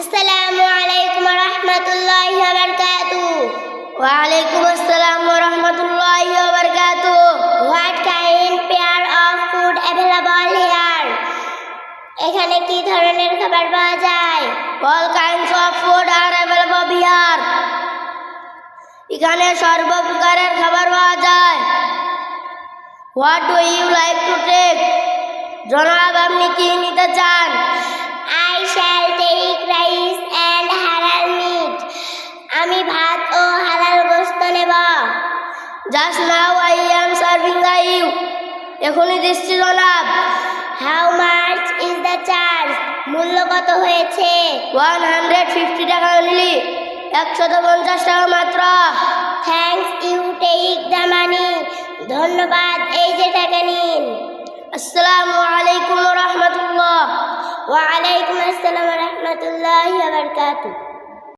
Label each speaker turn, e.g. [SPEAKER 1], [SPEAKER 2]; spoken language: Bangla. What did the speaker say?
[SPEAKER 1] আসসালামু আলাইকুম রহমতুল্লাহি ওয়া
[SPEAKER 2] ওয়ালাইকুম আসসালাম রহমতুল্লাহ বরকাত।
[SPEAKER 1] What kind pair of food available here? এখানে কি ধরনের খাবার পাওয়া যায়?
[SPEAKER 2] All kinds of food are available Bihar এখানে সর্বপ্রকারের খাবার পাওয়া যায়। What do you like to take? জনাব, আপনি কি
[SPEAKER 1] আমি ভাত ও হালাল গোস্ত নেব।
[SPEAKER 2] Just now I am serving the you এখনই দিচ্ছি জনাব।
[SPEAKER 1] How much is the charge মূল্য কত হয়েছে?
[SPEAKER 2] ওয়ান হান্ড্রেড ফিফটি টাকা অনলি একশত পঞ্চাশ টাকা মাত্র।
[SPEAKER 1] Thanks you take the money ধন্যবাদ এই যে টাকা নিন।
[SPEAKER 2] আসসালামু আলাইকুম রহমতুল্লাহ।
[SPEAKER 1] ওয়ালাইকুম আসসালাম রহমতুল্লাহ বারকাতু